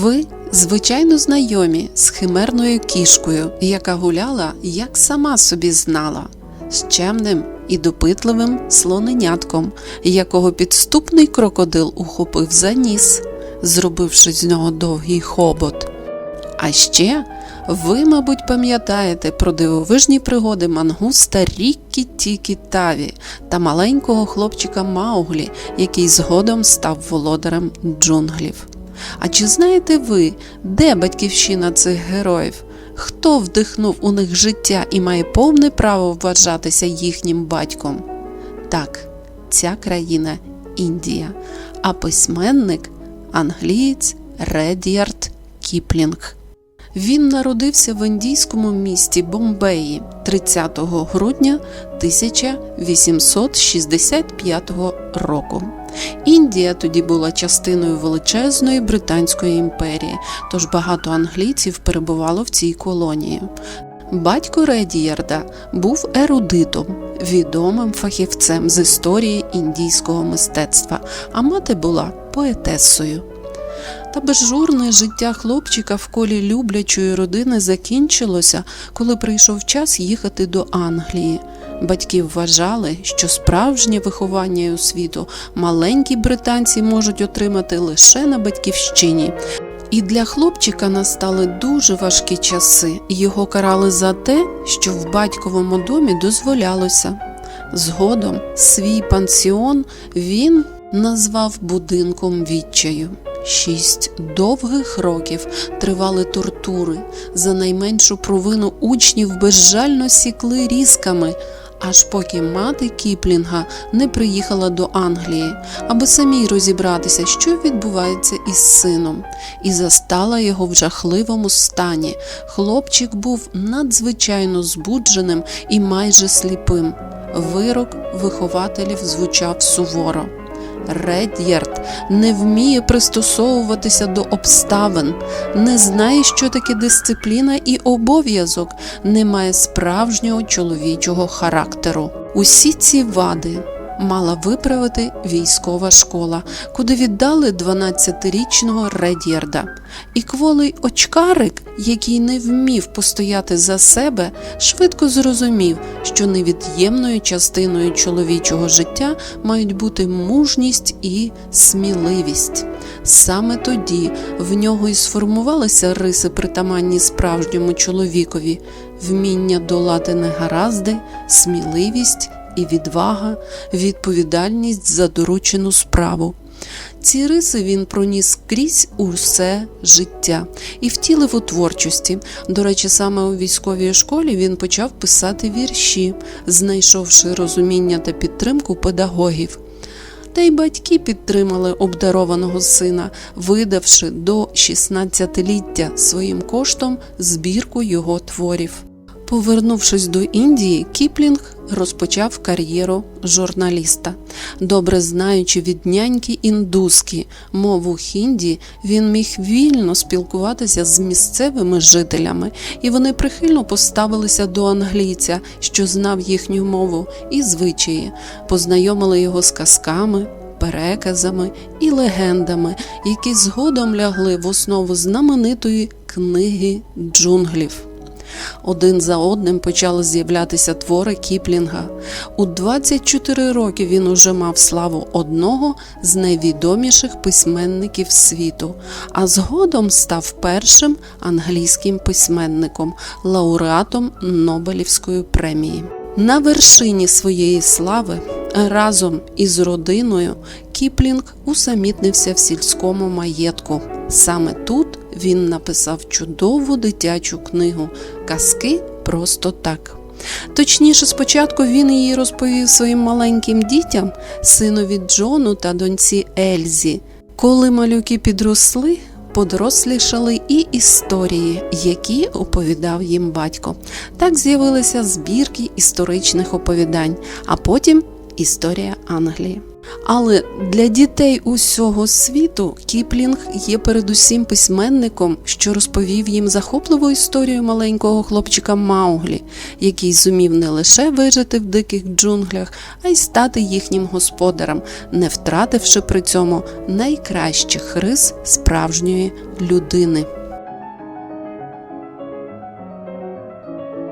Ви, звичайно, знайомі з химерною кішкою, яка гуляла, як сама собі знала, з чемним і допитливим слоненятком, якого підступний крокодил ухопив за ніс, зробивши з нього довгий хобот. А ще ви, мабуть, пам'ятаєте про дивовижні пригоди мангуста Ріккі Тікі Таві та маленького хлопчика Мауглі, який згодом став володарем джунглів. А чи знаєте ви, де батьківщина цих героїв? Хто вдихнув у них життя і має повне право вважатися їхнім батьком? Так, ця країна Індія, а письменник англієць Редіард Кіплінг. Він народився в індійському місті Бомбеї 30 грудня 1865 року. Індія тоді була частиною величезної Британської імперії, тож багато англійців перебувало в цій колонії. Батько Редіярда був ерудитом, відомим фахівцем з історії індійського мистецтва, а мати була поетесою. Та безжурне життя хлопчика в колі люблячої родини закінчилося, коли прийшов час їхати до Англії. Батьки вважали, що справжнє виховання і освіту маленькі британці можуть отримати лише на батьківщині. І для хлопчика настали дуже важкі часи, його карали за те, що в батьковому домі дозволялося. Згодом свій пансіон він назвав будинком відчаю. Шість довгих років тривали тортури. За найменшу провину учнів безжально сікли різками, аж поки мати Кіплінга не приїхала до Англії, аби самій розібратися, що відбувається із сином, і застала його в жахливому стані. Хлопчик був надзвичайно збудженим і майже сліпим. Вирок вихователів звучав суворо. Ред'ярд не вміє пристосовуватися до обставин, не знає, що таке дисципліна і обов'язок, не має справжнього чоловічого характеру. Усі ці вади мала виправити військова школа, куди віддали 12-річного Ред'ярда. І кволий очкарик, який не вмів постояти за себе, швидко зрозумів, що невід'ємною частиною чоловічого життя мають бути мужність і сміливість. Саме тоді в нього і сформувалися риси, притаманні справжньому чоловікові, вміння долати негаразди, сміливість і відвага, відповідальність за доручену справу. Ці риси він проніс крізь усе життя і втілив у творчості. До речі, саме у військовій школі він почав писати вірші, знайшовши розуміння та підтримку педагогів. Та й батьки підтримали обдарованого сина, видавши до 16-ліття своїм коштом збірку його творів. Повернувшись до Індії, Кіплінг розпочав кар'єру журналіста. Добре знаючи від няньки індуски мову хінді, він міг вільно спілкуватися з місцевими жителями, і вони прихильно поставилися до англійця, що знав їхню мову і звичаї, познайомили його з казками. Переказами і легендами, які згодом лягли в основу знаменитої книги джунглів. Один за одним почали з'являтися твори Кіплінга. У 24 роки він уже мав славу одного з найвідоміших письменників світу, а згодом став першим англійським письменником, лауреатом Нобелівської премії. На вершині своєї слави разом із родиною Кіплінг усамітнився в сільському маєтку. Саме тут він написав чудову дитячу книгу Казки просто так. Точніше, спочатку він її розповів своїм маленьким дітям, синові Джону та доньці Ельзі. Коли малюки підросли, подорослішали і історії, які оповідав їм батько. Так з'явилися збірки історичних оповідань, а потім історія Англії. Але для дітей усього світу Кіплінг є передусім письменником, що розповів їм захопливу історію маленького хлопчика Мауглі, який зумів не лише вижити в диких джунглях, а й стати їхнім господарем, не втративши при цьому найкращих рис справжньої людини.